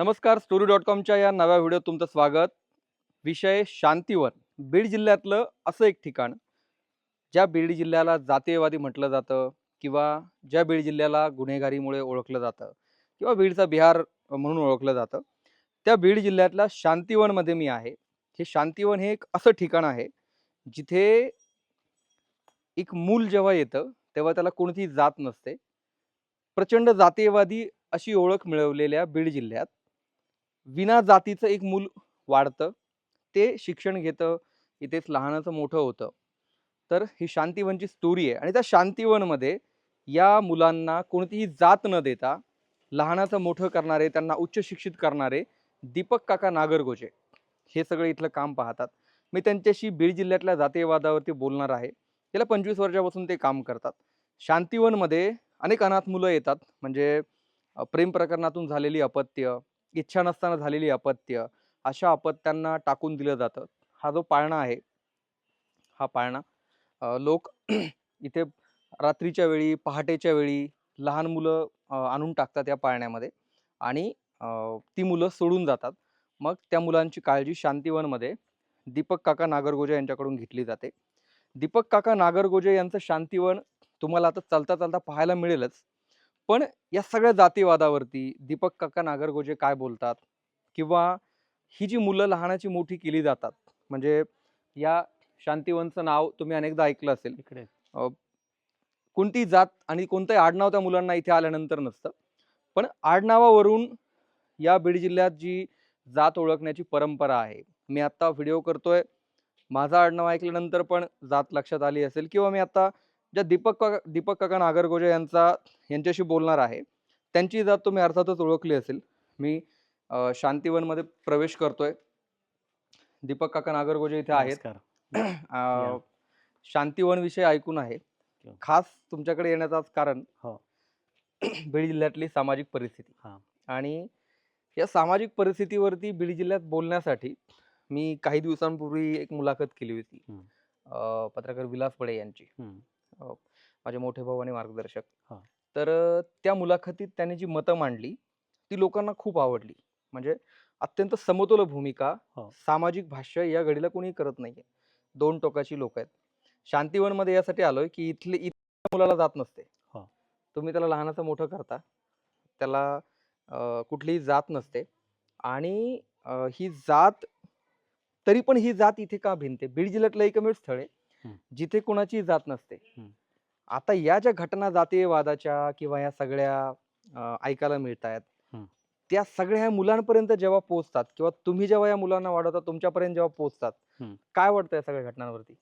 नमस्कार story dot कॉमच्या या नव्या व्हिडिओत तुमचं स्वागत. विषय शांतीवन. बीड जिल्ह्यातलं असं एक ठिकाण. ज्या बीड जिल्ह्याला जातीयवादी म्हटलं जातं किंवा ज्या बीड जिल्ह्याला गुन्हेगारीमुळे ओळखलं जातं किंवा बीडचा बिहार म्हणून ओळखलं जातं त्या बीड जिल्ह्यातल्या शांतीवनमध्ये मी आहे. हे शांतीवन हे एक असं ठिकाण आहे जिथे एक मूल जेव्हा येतं तेव्हा त्याला कोणतीही जात नसते. प्रचंड जातीयवादी अशी ओळख मिळवलेल्या बीड जिल्ह्यात. विना जातीचं एक मूल वाढतं ते शिक्षण घेतं इथेच लहानाचं मोठं होतं. तर ही शांतीवनची स्टोरी आहे आणि त्या शांतीवनमध्ये या मुलांना कोणतीही जात न देता लहानाचं मोठं करणारे त्यांना उच्च शिक्षित करणारे दीपक काका नागरगोजे हे सगळे इथलं काम पाहतात. मी त्यांच्याशी बीड जिल्ह्यातल्या जातीयवादावरती बोलणार आहे. त्याला पंचवीस वर्षापासून ते काम करतात. शांतीवनमध्ये अनेक अनाथ मुलं येतात. म्हणजे प्रेम प्रकरणातून झालेली अपत्य इच्छा नसताना झालेली अपत्य अशा अपत्यांना टाकून दिलं जातं. हा जो पाळणा आहे हा पाळणा लोक इथे रात्रीच्या वेळी पहाटेच्या वेळी लहान मुलं आणून टाकतात या पाळण्यामध्ये आणि ती मुलं सोडून जातात. मग त्या मुलांची काळजी शांतीवनमध्ये दीपक काका नागरगोजे यांच्याकडून घेतली जाते. दीपक काका नागरगोजे यांचं शांतीवन तुम्हाला आता चालता चालता पाहायला मिळेलच. पण या सगळ्या जातीवादावरती दीपक काका नागरगोजे काय बोलतात? किंवा ही जी मुलं लहानाची मोठी केली जातात म्हणजे या शांतीवनचं नाव तुम्ही अनेकदा ऐकलं असेल. इकडे. कोणती जात आणि कोणतंही आडनाव त्या मुलांना इथे आल्यानंतर नसतं. पण आडनावावरून या बीड जिल्ह्यात जी जात ओळखण्याची परंपरा आहे. मी आत्ता व्हिडिओ करतोय. माझं आडनाव ऐकल्यानंतर पण जात लक्षात आली असेल किंवा मी आता ज्या दीपक दीपक काका नागरगोजे यांचा यांच्याशी बोलणार आहे त्यांची जात तुम्ही अर्थातच ओळखली असेल मी शांतीवनमध्ये प्रवेश करतोय. दीपक काका नागरगोजे इथे आहेत. शांतीवन विषय ऐकून आहे. खास तुमच्याकडे येण्याचं कारण हो. बीड जिल्ह्यातली सामाजिक परिस्थिती. आणि या सामाजिक परिस्थितीवरती बीड जिल्ह्यात बोलण्यासाठी मी काही दिवसांपूर्वी एक मुलाखत केली होती. पत्रकार विलास बडे यांची. माझे मोठे भाऊ आणि मार्गदर्शक. तर त्या मुलाखतीत त्यांनी जी मतं मांडली ती लोकांना खूप आवडली म्हणजे अत्यंत समतोल भूमिका. सामाजिक भाष्य या घडीला कोणी करत नाहीये दोन टोकाची लोक आहेत शांतीवनमध्ये यासाठी आलोय की इथले इथल्या मुलाला जात नसते हो. तुम्ही त्याला लहानाचं मोठं करता त्याला कुठलीही जात नसते आणि ही जात तरी पण ही जात इथे का भिनते बीड जिल्ह्यातलं एकमेव स्थळ आहे. जिथे कोणाची जात नसते. आता या ज्या घटना जातीयवादाच्या किंवा या सगळ्या ऐकायला मिळत आहेत. त्या सगळ्या मुलांपर्यंत जेव्हा पोहोचतात किंवा तुम्ही जेव्हा या मुलांना वाढवता तुमच्यापर्यंत जेव्हा पोहोचतात. काय वाटतं या सगळ्या घटनांवरती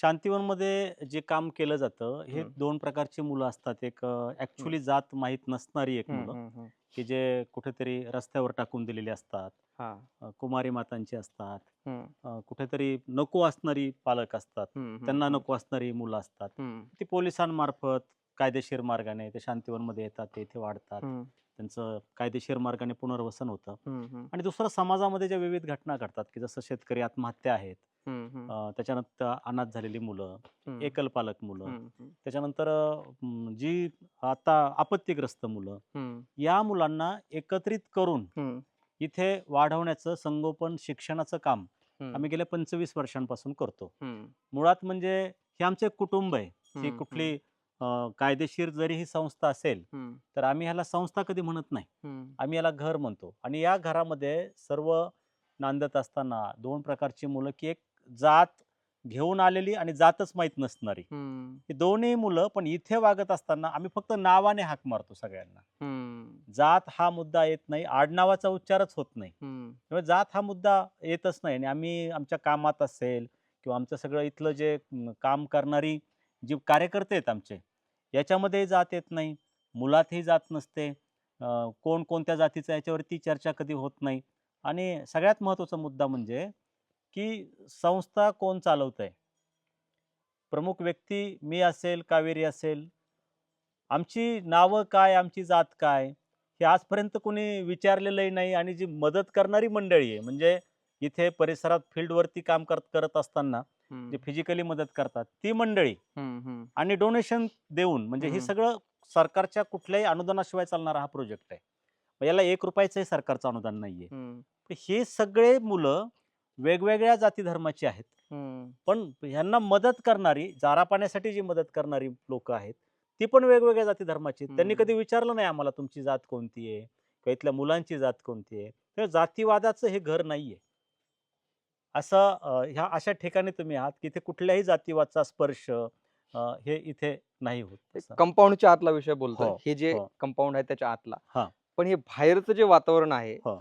शांतीवनमध्ये जे काम केलं जातं हे हम्म. दोन प्रकारची मुलं असतात. एक ऍक्च्युली जात माहीत नसणारी एक मुलं की जे कुठेतरी रस्त्यावर टाकून दिलेली असतात. हा. अ, कुमारी मातांची असतात. हम्म. अ, कुठेतरी नको असणारी पालक असतात. हम्म, त्यांना हम्म, नको असणारी मुलं असतात. हम्म, ती पोलिसांमार्फत कायदेशीर मार्गाने ते शांतीवनमध्ये येतात ते इथे वाढतात. हम्म, त्यांचं कायदेशीर मार्गाने पुनर्वसन होतं. हम्म, आणि दुसरं समाजामध्ये ज्या विविध घटना घडतात की जसं शेतकरी आत्महत्या आहेत हम्म, हम्म, अ, त्याच्यानंतर अनाथ झालेली मुलं हम्म, एकल पालक मुलं हम्म, हम्म, त्याच्यानंतर अं, जी आता आपत्तीग्रस्त मुलं हम्म, या मुलांना एकत्रित करून हम्म, इथे वाढवण्याचं संगोपन शिक्षणाचं काम हम्म, आम्ही गेल्या पंचवीस वर्षांपासून करतो. हम्म, मुळात म्हणजे हे आमचं एक कुटुंब आहे ही हम्म, कुठली अं, कायदेशीर जरी ही संस्था असेल हम्म, तर आम्ही ह्याला संस्था कधी म्हणत नाही. हम्म, आम्ही याला घर म्हणतो. आणि या घरामध्ये सर्व नांदत असताना दोन प्रकारची मुलं की एक जात घेऊन आलेली आणि जातच माहीत नसणारी. हम्म, ही दोन्ही मुलं पण इथे वागत असताना आम्ही फक्त नावाने हाक मारतो सगळ्यांना. हम्म, जात हा मुद्दा येत नाही आडनावाचा उच्चारच होत नाही. हम्म, त्यामुळे जात हा मुद्दा येतच नाही आणि आम्ही आमच्या कामात असेल किंवा आमचं सगळं इथलं जे म, काम करणारी जे कार्यकर्ते आहेत आमचे याच्यामध्येही जात येत नाही मुलातही जात नसते कोण कोणत्या जातीचं याच्यावरती चर्चा कधी होत नाही. आणि सगळ्यात महत्त्वाचा मुद्दा म्हणजे की संस्था कोण चालवत आहे प्रमुख व्यक्ती मी असेल कावेरी असेल आमची नावं काय आमची जात काय हे आजपर्यंत कोणी विचारलेलंही नाही आणि जी मदत करणारी मंडळी आहे म्हणजे इथे परिसरात फील्डवरती काम करत करत असताना जे फिजिकली मदत करतात ती मंडळी. आणि डोनेशन देऊन म्हणजे हे. सगळं सरकारच्या कुठल्याही अनुदानाशिवाय चालणारा हा प्रोजेक्ट आहे. याला एक रुपयाचंही सरकारचं अनुदान नाहीये. हे सगळे मुलं वेगवेगळ्या जाती धर्माची आहेत. पण ह्यांना मदत करणारी चारा पाण्यासाठी जी मदत करणारी लोक आहेत ती पण वेगवेगळ्या जाती धर्माची. त्यांनी. कधी विचारलं नाही आम्हाला तुमची जात कोणती आहे? किंवा इथल्या मुलांची जात कोणती आहे? तर जातीवादाचं हे घर नाहीये. असं ह्या अशा ठिकाणी तुम्ही आहात की इथे कुठल्याही जातीवादचा स्पर्श हे इथे नाही होत. कंपाऊंडच्या आतला विषय बोलतोय हो, हे जे हो. कंपाऊंड आहे त्याच्या आतला. पण हे बाहेरचं जे वातावरण आहे हो.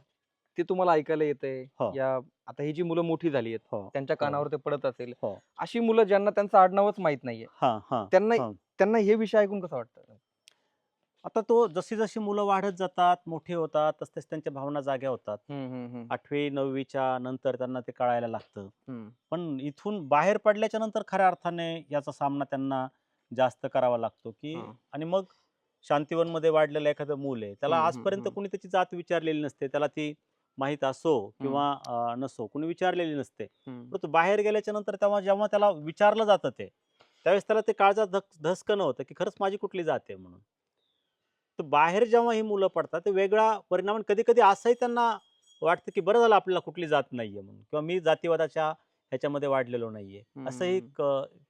ते तुम्हाला ऐकायला येतंय हो. या आता ही जी मुलं मोठी झाली आहेत त्यांच्या कानावर ते पडत असेल. अशी मुलं ज्यांना त्यांचं आडनावच माहीत नाहीये त्यांना. त्यांना हे विषय ऐकून कसं वाटतं आता तो जशी जशी मुलं वाढत जातात मोठी होतात तस तस त्यांच्या भावना जाग्या होतात. आठवी नववीच्या नंतर त्यांना ते कळायला लागतं. पण इथून बाहेर पडल्याच्या नंतर खऱ्या अर्थाने याचा सामना त्यांना जास्त करावा लागतो की. आणि मग शांतीवनमध्ये वाढलेलं एखादं मूल आहे त्याला आजपर्यंत. कोणी त्याची जात विचारलेली नसते त्याला ती माहीत असो किंवा नसो कोणी विचारलेली नसते. परंतु बाहेर गेल्याच्यानंतर तेव्हा जेव्हा त्याला विचारलं जातं ते त्यावेळेस त्याला ते काळजात धक धसकन होतं की खरंच माझी कुठली जात आहे म्हणून. तर बाहेर जेव्हा ही मुलं पडतात ते वेगळा परिणाम कधी कधी असंही त्यांना वाटतं की बरं झालं आपल्याला कुठली जात नाहीये म्हणून किंवा मी जातीवादाच्या ह्याच्यामध्ये वाढलेलो नाहीये असंही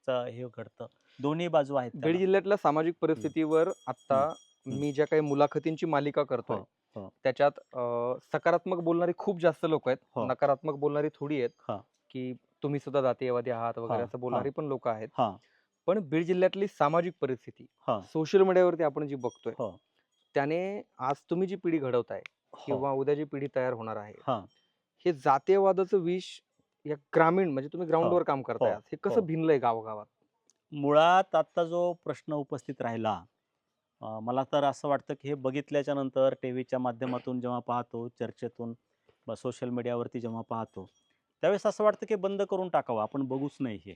हे घडतं दोन्ही बाजू आहेत बीड. जिल्ह्यातल्या सामाजिक परिस्थितीवर आता. मी ज्या काही मुलाखतींची मालिका करतोय हो, हो. त्याच्यात सकारात्मक बोलणारी खूप जास्त लोक आहेत हो. नकारात्मक बोलणारी थोडी आहेत. की तुम्ही सुद्धा जातीयवादी आहात वगैरे असं. बोलणारी पण लोक आहेत पण बीड जिल्ह्यातली सामाजिक परिस्थिती सोशल मीडियावरती आपण जी बघतोय. त्याने आज तुम्ही जी पिढी घडवताय हो, किंवा उद्या जी पिढी तयार होणार आहे हा हे जातीयवादाचं विष या ग्रामीण म्हणजे तुम्ही ग्राउंडवर काम करताय हो. हे कसं हो. भिनलंय गावागावात मुळात आता जो प्रश्न उपस्थित राहिला मला तर असं वाटतं की हे बघितल्याच्या नंतर टी व्हीच्या माध्यमातून जेव्हा पाहतो चर्चेतून सोशल मीडियावरती जेव्हा पाहतो त्यावेळेस असं वाटतं की बंद करून टाकावं आपण बघूच नाही हे.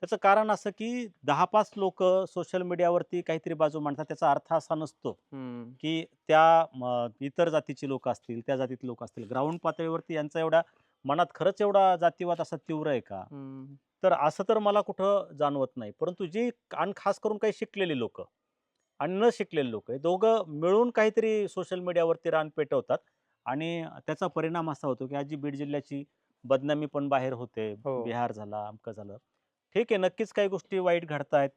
त्याचं कारण असं की दहा पाच लोक सोशल मीडियावरती काहीतरी बाजू मांडतात त्याचा अर्थ असा नसतो की त्या इतर जातीची लोक असतील त्या जातीतले लोक असतील. ग्राउंड पातळीवरती यांचा एवढा मनात खरंच एवढा जातीवाद असा तीव्र आहे का? तर असं तर मला कुठं जाणवत नाही परंतु जी आणि खास करून काही शिकलेली लोक आणि न शिकलेले लोक हे दोघं मिळून काहीतरी सोशल मीडियावरती रान पेटवतात आणि त्याचा परिणाम असा होतो की आज जी बीड जिल्ह्याची बदनामी पण बाहेर होते हो. बिहार झाला अमकं झालं. ठीक आहे नक्कीच काही गोष्टी वाईट घडतायत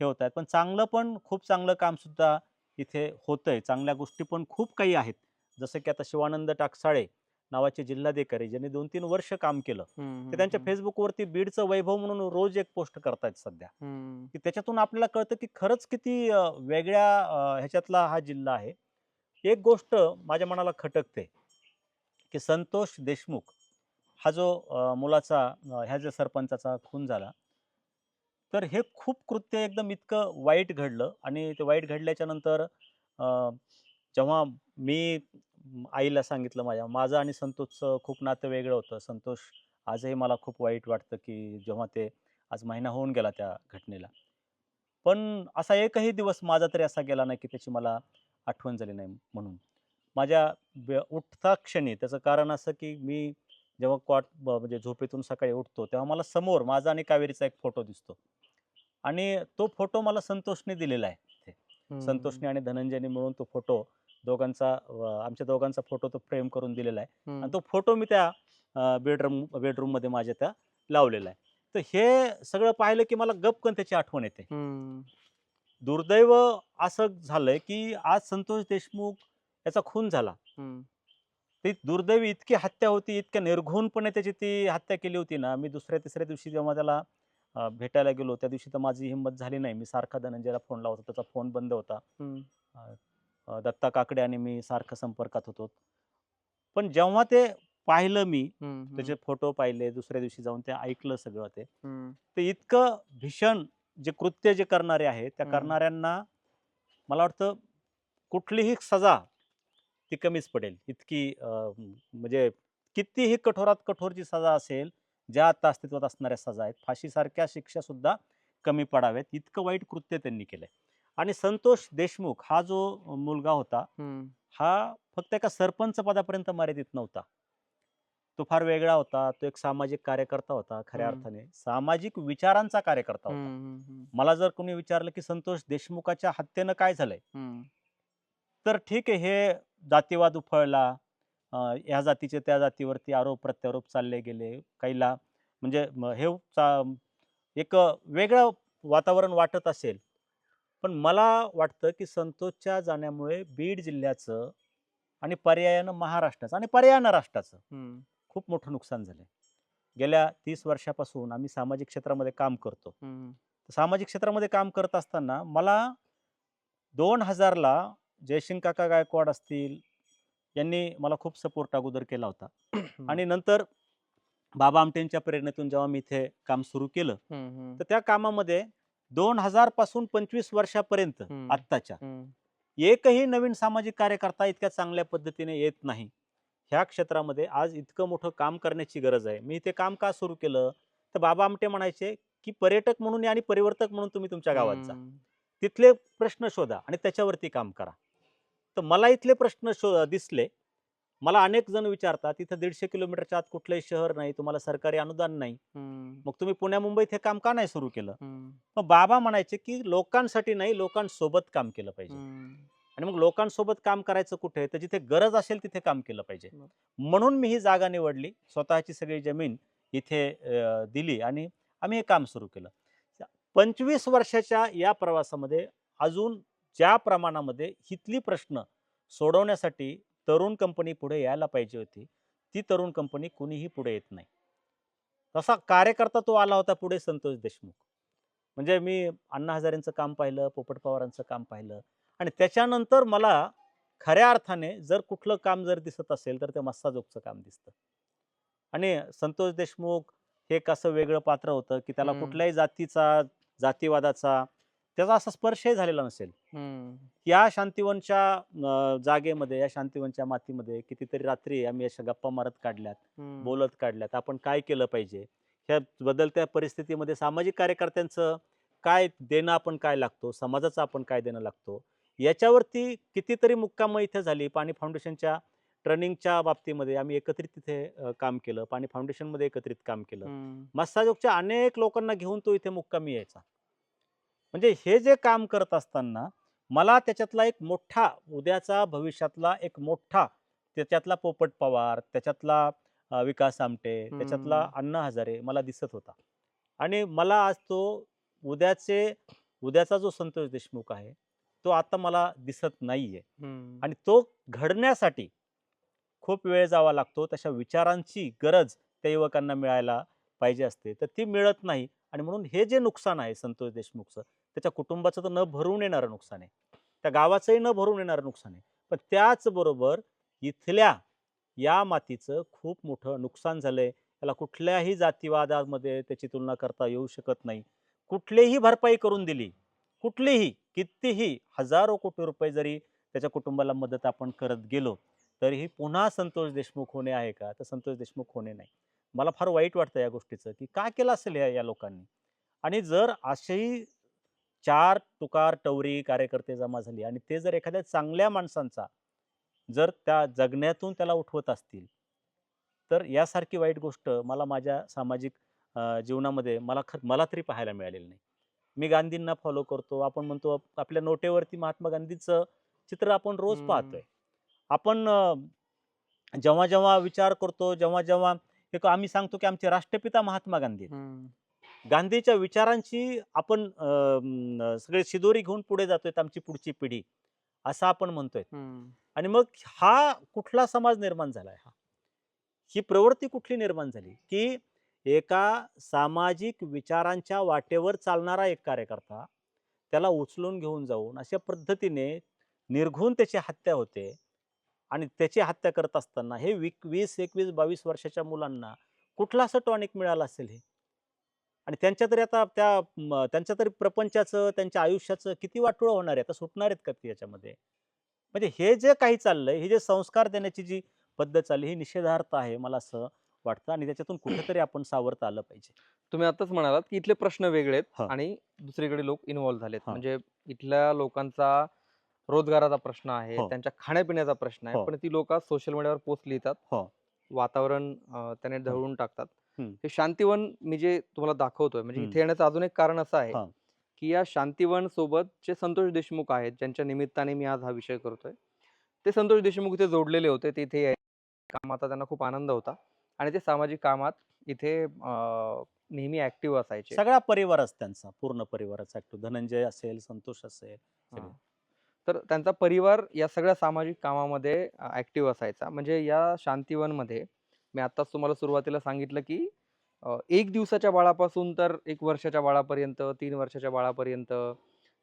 हे होत आहेत पण चांगलं पण खूप चांगलं काम सुद्धा इथे होतंय. चांगल्या गोष्टी पण खूप काही आहेत. जसं की आता शिवानंद टाकसाळे नावाचे जिल्हाधिकारी ज्यांनी दोन तीन वर्ष काम केलं ते त्यांच्या फेसबुकवरती बीडचं वैभव म्हणून रोज एक पोस्ट करतायत सध्या. की त्याच्यातून आपल्याला कळतं की खरंच किती अ, वेगळ्या अ, ह्याच्यातला हा जिल्हा आहे. एक गोष्ट माझ्या मनाला खटकते की संतोष देशमुख हा जो मुलाचा ह्या ज्या सरपंचाचा खून झाला तर हे खूप कृत्य एकदम इतकं वाईट घडलं आणि ते वाईट घडल्याच्या नंतर जेव्हा मी आईला सांगितलं माझ्या माझं आणि संतोषचं खूप नातं वेगळं होतं. संतोष आजही मला खूप वाईट वाटतं की जेव्हा ते आज महिना होऊन गेला त्या घटनेला. पण असा एकही दिवस माझा तरी असा गेला नाही की त्याची मला आठवण झाली नाही म्हणून. माझ्या उठता क्षणी त्याचं कारण असं की मी जेव्हा क्वाट ब- म्हणजे झोपेतून सकाळी उठतो तेव्हा मला समोर माझा आणि कावेरीचा एक फोटो दिसतो. आणि तो फोटो मला संतोषने दिलेला आहे संतोषने आणि धनंजयने मिळून तो फोटो दोघांचा आमच्या दोघांचा फोटो तो फ्रेम करून दिलेला आहे. आणि तो फोटो मी त्या बेडरूम बेडरूममध्ये माझ्या त्या लावलेला आहे. तर हे सगळं पाहिलं की मला गपकन त्याची आठवण येते. दुर्दैव असं झालंय की आज संतोष देशमुख याचा खून झाला. ती दुर्दैवी इतकी हत्या होती इतक्या निर्घुणपणे त्याची ती हत्या केली होती ना मी दुसऱ्या तिसऱ्या दिवशी जेव्हा त्याला भेटायला गेलो त्या दिवशी तर माझी हिंमत झाली नाही. मी सारखा धनंजयला फोन लावत होता त्याचा फोन बंद होता. दत्ता काकडे आणि मी सारखं संपर्कात होतो. पण जेव्हा ते पाहिलं मी त्याचे फोटो पाहिले दुसऱ्या दिवशी जाऊन ते ऐकलं सगळं ते ते इतकं भीषण जे कृत्य जे करणारे आहेत त्या. करणाऱ्यांना मला वाटतं कुठलीही सजा ती कमीच पडेल. इतकी म्हणजे कितीही कठोरात कठोर जी सजा असेल ज्या आता अस्तित्वात असणाऱ्या सजा आहेत फाशीसारख्या शिक्षा सुद्धा कमी पडाव्यात. इतकं वाईट कृत्य त्यांनी केलंय. आणि संतोष देशमुख हा जो मुलगा होता हा फक्त एका सरपंच पदापर्यंत मर्यादित नव्हता. तो फार वेगळा होता तो एक सामाजिक कार्यकर्ता होता खऱ्या. अर्थाने. सामाजिक विचारांचा कार्यकर्ता होता. मला जर कोणी विचारलं की संतोष देशमुखाच्या हत्येनं काय झालंय? तर ठीक आहे हे जातीवाद उफळला. ह्या जातीचे त्या जातीवरती आरोप प्रत्यारोप चालले गेले. काहीला म्हणजे हे चा- एक वेगळं वातावरण वाटत असेल. पण मला वाटतं की संतोषच्या जाण्यामुळे बीड जिल्ह्याचं आणि पर्यायानं महाराष्ट्राचं आणि पर्यायानं राष्ट्राचं खूप मोठं नुकसान झालं गेल्या तीस वर्षापासून आम्ही सामाजिक क्षेत्रामध्ये काम करतो. सामाजिक क्षेत्रामध्ये काम करत असताना मला दोन हजारला जयसिंग काका गायकवाड असतील यांनी मला खूप सपोर्ट अगोदर केला होता. आणि नंतर बाबा आमटेंच्या प्रेरणेतून जेव्हा मी इथे काम सुरू केलं तर त्या कामामध्ये दोन हजारपासून पंचवीस वर्षापर्यंत. आत्ताच्या एकही नवीन सामाजिक कार्यकर्ता इतक्या चांगल्या पद्धतीने येत नाही. ह्या क्षेत्रामध्ये आज इतकं मोठं काम करण्याची गरज आहे. मी इथे काम का सुरू केलं? तर बाबा आमटे म्हणायचे की पर्यटक म्हणून आणि परिवर्तक म्हणून तुम्ही तुमच्या गावात जा. तिथले प्रश्न शोधा आणि त्याच्यावरती काम करा. तर मला इथले प्रश्न शो दिसले. मला अनेक जण विचारतात तिथं दीडशे किलोमीटरच्या आत कुठलंही शहर नाही तुम्हाला सरकारी अनुदान नाही. मग तुम्ही पुण्या मुंबईत हे काम का नाही सुरू केलं? मग बाबा म्हणायचे की लोकांसाठी नाही लोकांसोबत काम केलं पाहिजे. आणि मग लोकांसोबत काम करायचं कुठे? तर जिथे गरज असेल तिथे काम केलं पाहिजे. म्हणून मी ही जागा निवडली. स्वतःची सगळी जमीन इथे दिली आणि आम्ही हे काम सुरू केलं. पंचवीस वर्षाच्या या प्रवासामध्ये अजून ज्या प्रमाणामध्ये हितली प्रश्न सोडवण्यासाठी तरुण कंपनी पुढे यायला पाहिजे होती ती तरुण कंपनी कुणीही पुढे येत नाही. तसा कार्यकर्ता तो आला होता पुढे संतोष देशमुख. म्हणजे मी अण्णा हजारेंचं काम पाहिलं पोपट पवारांचं काम पाहिलं आणि त्याच्यानंतर मला खऱ्या अर्थाने जर कुठलं काम जर दिसत असेल तर ते मस्साजोगचं काम दिसतं. आणि संतोष देशमुख हे एक असं वेगळं पात्र होतं की त्याला. कुठल्याही जातीचा जातीवादाचा त्याचा असा स्पर्शही झालेला नसेल. या शांतिवनच्या जागेमध्ये या शांतिवनच्या मातीमध्ये कितीतरी रात्री आम्ही अशा गप्पा मारत काढल्यात बोलत काढल्यात आपण काय केलं पाहिजे? ह्या बदलत्या परिस्थितीमध्ये सामाजिक कार्यकर्त्यांचं काय देणं आपण काय लागतो? समाजाचं आपण काय देणं लागतो? याच्यावरती कितीतरी मुक्कामं इथे झाली. पाणी फाउंडेशनच्या ट्रेनिंगच्या बाबतीमध्ये आम्ही एकत्रित तिथे काम केलं. पाणी फाउंडेशनमध्ये एकत्रित काम केलं. हम्म, मस्साजोगच्या अनेक लोकांना घेऊन तो इथे मुक्कामी यायचा. म्हणजे हे जे काम करत असताना मला त्याच्यातला एक मोठा उद्याचा भविष्यातला एक मोठा त्याच्यातला पोपट पवार त्याच्यातला विकास आमटे त्याच्यातला. अण्णा हजारे मला दिसत होता. आणि मला आज तो उद्याचे उद्याचा जो संतोष देशमुख आहे तो आता मला दिसत नाहीये. आणि तो घडण्यासाठी खूप वेळ जावा लागतो. तशा विचारांची गरज त्या युवकांना मिळायला पाहिजे असते. तर ती मिळत नाही. आणि म्हणून हे जे नुकसान आहे संतोष देशमुखचं त्याच्या कुटुंबाचं तर न भरून येणारं नुकसान आहे. त्या गावाचंही न भरून येणारं नुकसान आहे. पण त्याचबरोबर इथल्या या मातीचं खूप मोठं नुकसान झालं आहे त्याला कुठल्याही जातीवादामध्ये त्याची तुलना करता येऊ शकत नाही. कुठलीही भरपाई करून दिली कुठलीही कितीही हजारो कोटी रुपये जरी त्याच्या कुटुंबाला मदत आपण करत गेलो तरीही पुन्हा संतोष देशमुख होणे आहे का? तर संतोष देशमुख होणे नाही. मला फार वाईट वाटतं या गोष्टीचं की काय केलं असेल या या लोकांनी? आणि जर असेही चार तुकार टवरी कार्यकर्ते जमा झाली आणि ते जर एखाद्या चांगल्या माणसांचा जर त्या जगण्यातून त्याला उठवत असतील तर यासारखी वाईट गोष्ट मला माझ्या सामाजिक जीवनामध्ये मला खर मला तरी पाहायला मिळालेली नाही मी गांधींना फॉलो करतो आपण म्हणतो आप- आपल्या नोटेवरती महात्मा गांधीचं चित्र आपण रोज. पाहतोय आपण जेव्हा जेव्हा विचार करतो जेव्हा जेव्हा एक आम्ही सांगतो की आमचे राष्ट्रपिता महात्मा गांधी. गांधीच्या विचारांची आपण सगळे शिदोरी घेऊन पुढे जातोय आमची पुढची पिढी असं आपण म्हणतोय. आणि मग हा कुठला समाज निर्माण झालाय हा? ही प्रवृत्ती कुठली निर्माण झाली? की एका सामाजिक विचारांच्या वाटेवर चालणारा एक कार्यकर्ता त्याला उचलून घेऊन जाऊन अशा पद्धतीने निर्घून त्याची हत्या होते आणि त्याची हत्या करत असताना हे वीक वीस एकवीस बावीस वर्षाच्या मुलांना कुठलं असं टॉनिक मिळालं असेल हे? आणि त्यांच्या तरी आता त्या त्यांच्या तरी प्रपंचाचं त्यांच्या आयुष्याचं किती वाटोळं होणार आहे आता सुटणार आहेत का ते याच्यामध्ये म्हणजे हे जे काही चाललंय हे जे संस्कार देण्याची जी पद्धत चालली ही निषेधार्थ आहे मला असं वाटतं आणि त्याच्यातून कुठेतरी आपण सावरता आलं पाहिजे तुम्ही आताच म्हणालात की इथले प्रश्न वेगळे आहेत. आणि दुसरीकडे लोक इन्व्हॉल्व्ह झालेत. म्हणजे इथल्या लोकांचा रोजगाराचा प्रश्न आहे हो. त्यांच्या खाण्यापिण्याचा प्रश्न आहे हो. पण ती लोक सोशल मीडियावर पोस्ट लिहितात हो. वातावरण त्याने ढवळून टाकतात. हे शांतिवन मी जे तुम्हाला दाखवतोय म्हणजे. इथे येण्याचं अजून एक कारण असं आहे. की या शांतिवन सोबत जे संतोष देशमुख आहेत ज्यांच्या निमित्ताने मी आज हा विषय करतोय ते संतोष देशमुख इथे जोडलेले होते ते इथे. कामाचा त्यांना खूप आनंद होता आणि ते सामाजिक कामात इथे नेहमी ऍक्टिव्ह असायचे सगळा परिवारच त्यांचा पूर्ण परिवारच ऍक्टिव्ह धनंजय असेल संतोष असेल. तर त्यांचा परिवार या सगळ्या सामाजिक कामामध्ये ऍक्टिव्ह असायचा म्हणजे या शांतिवनमध्ये मी आत्ताच तुम्हाला सुरुवातीला सांगितलं की एक दिवसाच्या बाळापासून तर एक वर्षाच्या बाळापर्यंत तीन वर्षाच्या बाळापर्यंत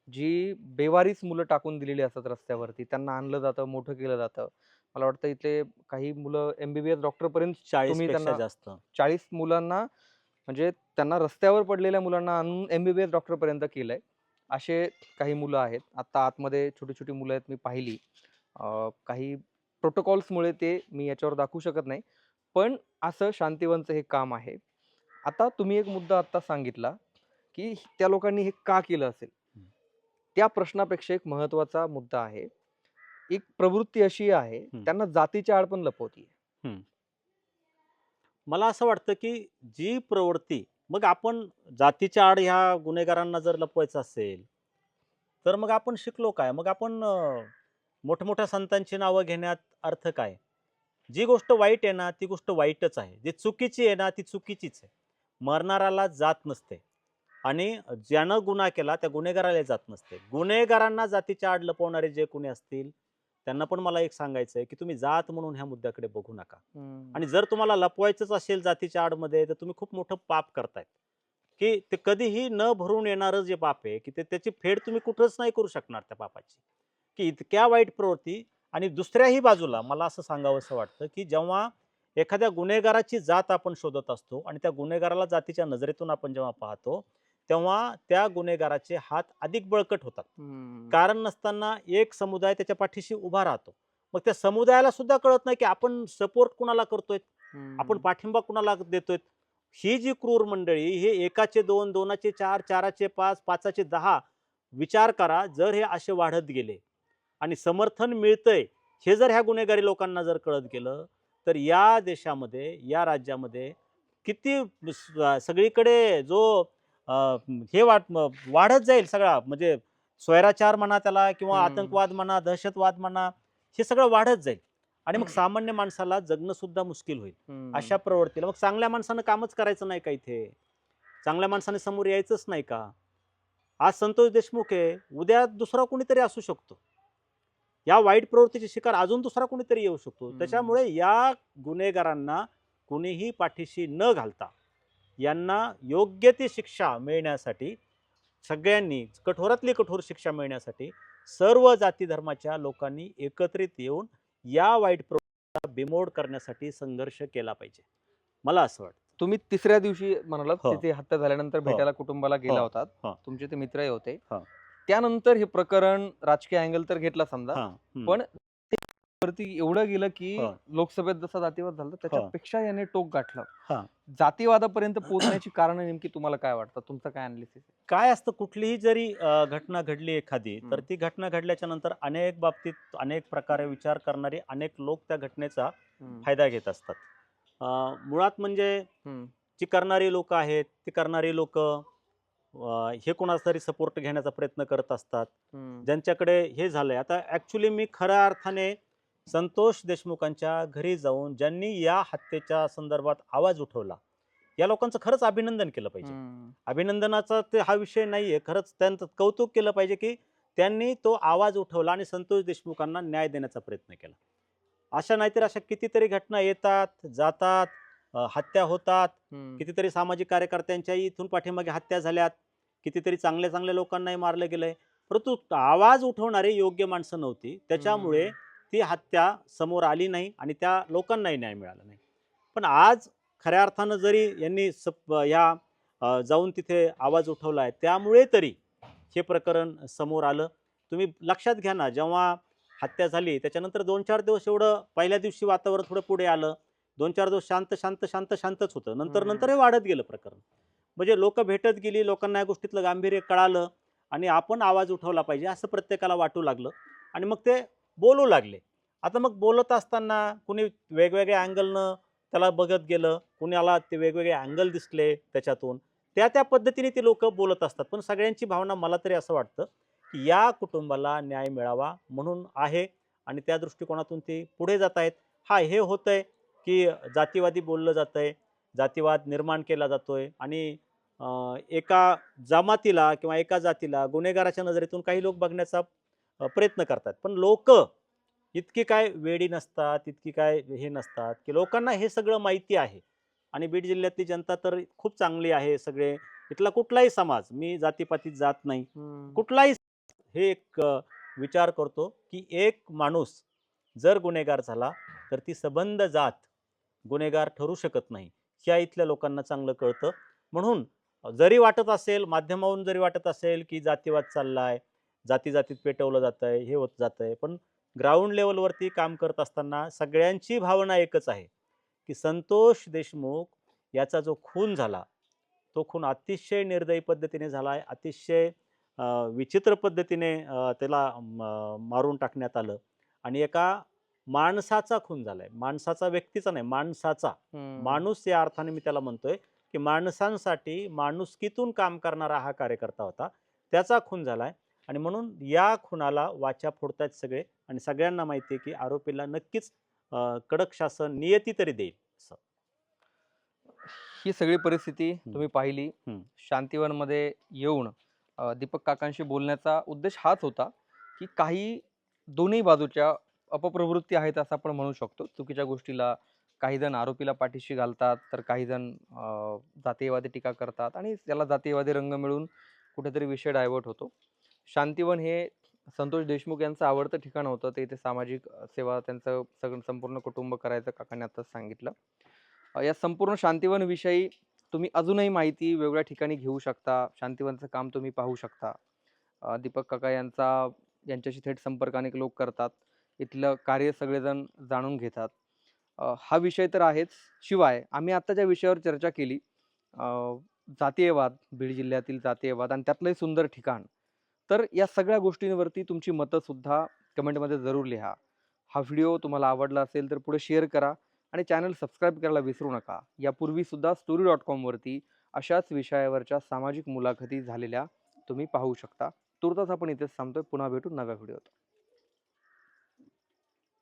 जी बेवारीस मुलं टाकून दिलेली असतात रस्त्यावरती त्यांना आणलं जातं मोठं केलं जातं. मला वाटतं इथे काही मुलं एमबीबीएस डॉक्टरपर्यंत त्यांना जास्त. चाळीस मुलांना म्हणजे त्यांना रस्त्यावर पडलेल्या मुलांना आणून एमबीबीएस डॉक्टरपर्यंत केलंय. असे काही मुलं आहेत. आता आतमध्ये छोटी छोटी मुलं आहेत मी पाहिली. काही प्रोटोकॉल्समुळे ते मी याच्यावर दाखवू शकत नाही. पण असं शांतिवनचं हे काम आहे. आता तुम्ही एक मुद्दा आता सांगितला की त्या लोकांनी हे का केलं असेल. त्या प्रश्नापेक्षा एक महत्त्वाचा मुद्दा आहे. एक प्रवृत्ती अशी आहे. त्यांना जातीच्या आड पण लपवती मला असं वाटतं की जी प्रवृत्ती मग आपण जातीच्या आड ह्या गुन्हेगारांना जर लपवायचं असेल तर मग आपण शिकलो काय? मग आपण मोठमोठ्या संतांची नावं घेण्यात अर्थ काय? जी गोष्ट वाईट आहे ना ती गोष्ट वाईटच आहे. जी चुकीची आहे ना ती चुकीचीच आहे. मरणाराला जात नसते. आणि ज्यानं गुन्हा केला त्या गुन्हेगाराला जात नसते. गुन्हेगारांना जातीच्या आड लपवणारे जे कोणी असतील त्यांना पण मला एक सांगायचं आहे की तुम्ही जात म्हणून ह्या मुद्द्याकडे बघू नका. आणि जर तुम्हाला लपवायचंच असेल जातीच्या आडमध्ये तर तुम्ही खूप मोठं पाप करतायत. की ते कधीही न भरून येणारं जे पाप आहे की ते त्याची फेड तुम्ही कुठंच नाही करू शकणार त्या पापाची. की इतक्या वाईट प्रवृत्ती आणि दुसऱ्याही बाजूला मला असं सांगावंसं वाटतं की जेव्हा एखाद्या गुन्हेगाराची जात आपण शोधत असतो आणि त्या गुन्हेगाराला जातीच्या नजरेतून आपण जेव्हा पाहतो तेव्हा त्या गुन्हेगाराचे हात अधिक बळकट होतात. कारण नसताना एक समुदाय त्याच्या पाठीशी उभा राहतो मग त्या समुदायाला सुद्धा कळत नाही की आपण सपोर्ट कुणाला करतोय आपण. पाठिंबा कुणाला देतोय ही जी क्रूर मंडळी हे एकाचे दोन दोनाचे चार चाराचे पाच पाचाचे दहा विचार करा जर हे असे वाढत गेले आणि समर्थन मिळतंय हे जर ह्या गुन्हेगारी लोकांना जर कळत गेलं तर या देशामध्ये या राज्यामध्ये किती सगळीकडे जो हे वाट वाढत जाईल सगळा म्हणजे स्वैराचार म्हणा त्याला किंवा. आतंकवाद म्हणा दहशतवाद म्हणा हे सगळं वाढत जाईल आणि मग. सामान्य माणसाला जगणं सुद्धा मुश्किल होईल. अशा प्रवृत्तीला मग चांगल्या माणसानं कामच करायचं नाही का इथे चांगल्या माणसाने समोर यायचंच नाही का आज संतोष देशमुख आहे उद्या दुसरा कोणीतरी असू शकतो या वाईट प्रवृत्तीचे शिकार अजून दुसरा कोणीतरी येऊ शकतो. त्याच्यामुळे या गुन्हेगारांना कुणीही पाठीशी न घालता यांना योग्य ती शिक्षा मिळण्यासाठी सगळ्यांनी कठोरातली कठोर शिक्षा मिळण्यासाठी सर्व जाती धर्माच्या लोकांनी एकत्रित येऊन या वाईट प्रवृत्तीला बिमोड करण्यासाठी संघर्ष केला पाहिजे मला असं वाटतं तुम्ही तिसऱ्या दिवशी म्हणालात हो. तिथे हत्या झाल्यानंतर हो. भेटायला कुटुंबाला गेला हो. होतात हो. तुमचे ते मित्रही होते. त्यानंतर हे प्रकरण राजकीय अँगल तर घेतला समजा. पण वरती एवढं गेलं की. लोकसभेत जसा जातीवाद झाला त्याच्यापेक्षा याने टोक गाठलं. जातीवादापर्यंत पोहोचण्याची कारण नेमकी तुम्हाला काय वाटतं तुमचं काय अनालिसिस काय असतं कुठलीही जरी घटना घडली एखादी तर. ती घटना घडल्याच्या नंतर अनेक बाबतीत अनेक प्रकारे विचार करणारे अनेक लोक त्या घटनेचा फायदा घेत असतात मुळात म्हणजे जी करणारी लोक आहेत ती करणारी लोक हे कोणाचा तरी सपोर्ट घेण्याचा प्रयत्न करत असतात. ज्यांच्याकडे हे झालंय. आता ऍक्च्युली मी खऱ्या अर्थाने संतोष देशमुखांच्या घरी जाऊन ज्यांनी या हत्येच्या संदर्भात आवाज उठवला या लोकांचं खरंच अभिनंदन केलं पाहिजे. अभिनंदनाचा ते हा विषय नाहीये. खरंच त्यांचं कौतुक केलं पाहिजे की त्यांनी तो आवाज उठवला आणि संतोष देशमुखांना न्याय देण्याचा प्रयत्न केला. अशा नाहीतर अशा कितीतरी घटना येतात जातात हत्या होतात. कितीतरी सामाजिक कार्यकर्त्यांच्याही इथून पाठीमागे हत्या झाल्यात. कितीतरी चांगल्या चांगल्या लोकांनाही मारलं गेलंय. परंतु आवाज उठवणारी योग्य माणसं नव्हती. त्याच्यामुळे ती हत्या समोर आली नाही आणि त्या लोकांनाही न्याय मिळाला नाही. पण आज खऱ्या अर्थानं जरी यांनी सप ह्या जाऊन तिथे आवाज उठवला आहे त्यामुळे तरी हे प्रकरण समोर आलं. तुम्ही लक्षात घ्या ना जेव्हा हत्या झाली त्याच्यानंतर दोन चार दिवस एवढं पहिल्या दिवशी वातावरण थोडं पुढे आलं. दोन चार दिवस शांत शांत शांत शांतच होतं. नंतर. नंतर हे वाढत गेलं प्रकरण. म्हणजे लोक भेटत गेली लोकांना या गोष्टीतलं गांभीर्य कळालं आणि आपण आवाज उठवला पाहिजे असं प्रत्येकाला वाटू लागलं आणि मग ते बोलू लागले. आता मग बोलत असताना कुणी वेगवेगळ्या अँगलनं त्याला बघत गेलं कुणाला ते वेगवेगळे अँगल दिसले त्याच्यातून त्या त्या पद्धतीने ते लोक बोलत असतात. पण सगळ्यांची भावना मला तरी असं वाटतं की या कुटुंबाला न्याय मिळावा म्हणून आहे आणि त्या दृष्टिकोनातून ते पुढे जात आहेत. हा हे होतं आहे की जातीवादी बोललं जातं आहे जातीवाद निर्माण केला जातोय आणि एका जमातीला किंवा एका जातीला गुन्हेगाराच्या नजरेतून काही लोक बघण्याचा प्रयत्न करतात. पण लोक इतकी काय वेडी नसतात इतकी काय हे नसतात की लोकांना हे सगळं माहिती आहे. आणि बीड जिल्ह्यातली जनता तर खूप चांगली आहे सगळे. इथला कुठलाही समाज मी जातीपातीत जात नाही. कुठलाही हे एक विचार करतो की एक माणूस जर गुन्हेगार झाला तर ती सबंध जात गुन्हेगार ठरू शकत नाही. ह्या इथल्या लोकांना चांगलं कळतं. म्हणून जरी वाटत असेल माध्यमावरून जरी वाटत असेल की जातीवाद चालला आहे जाती जातीत पेटवलं जातं आहे हे होत जातं आहे पण ग्राउंड लेवलवरती काम करत असताना सगळ्यांची भावना एकच आहे की संतोष देशमुख याचा जो खून झाला तो खून अतिशय निर्दयी पद्धतीने झाला आहे अतिशय विचित्र पद्धतीने त्याला म, मारून टाकण्यात आलं. आणि एका माणसाचा खून झालाय. माणसाचा व्यक्तीचा नाही माणसाचा. माणूस या अर्थाने मी त्याला म्हणतोय की माणसांसाठी माणुसकीतून काम करणारा हा कार्यकर्ता होता. त्याचा खून झालाय आणि म्हणून या खुनाला वाचा फोडतायत सगळे आणि सगळ्यांना माहिती आहे की आरोपीला नक्कीच कडक शासन नियती तरी देईल असं. ही सगळी परिस्थिती तुम्ही पाहिली. शांतीवनमध्ये येऊन दीपक काकांशी बोलण्याचा उद्देश हाच होता की काही दोन्ही बाजूच्या अपप्रवृत्ती आहेत असं आपण म्हणू शकतो. चुकीच्या गोष्टीला काही जण आरोपीला पाठीशी घालतात तर काही जण जातीयवादी टीका करतात आणि त्याला जातीयवादी रंग मिळून कुठेतरी विषय डायव्हर्ट होतो. शांतीवन हे संतोष देशमुख यांचं आवडतं ठिकाण होतं. ते इथे सामाजिक सेवा त्यांचं सगळं संपूर्ण कुटुंब करायचं काकांनी आताच सांगितलं. या संपूर्ण शांतीवनविषयी तुम्ही अजूनही माहिती वेगवेगळ्या ठिकाणी घेऊ शकता. शांतीवनचं काम तुम्ही पाहू शकता. दीपक काका यांचा यांच्याशी थेट संपर्क अनेक लोक करतात. इथलं कार्य सगळेजण जाणून घेतात. हा विषय तर आहेच. शिवाय आम्ही आत्ता ज्या विषयावर चर्चा केली जातीयवाद बीड जिल्ह्यातील जातीयवाद आणि त्यातलंही सुंदर ठिकाण तर या सगळ्या गोष्टींवरती तुमची मतंसुद्धा कमेंटमध्ये जरूर लिहा. हा व्हिडिओ तुम्हाला आवडला असेल तर पुढे शेअर करा आणि चॅनल सबस्क्राईब करायला विसरू नका. यापूर्वीसुद्धा स्टोरी डॉट कॉमवरती अशाच विषयावरच्या सामाजिक मुलाखती झालेल्या तुम्ही पाहू शकता. तुर्तास आपण इथेच थांबतोय. पुन्हा भेटू नव्या व्हिडिओत.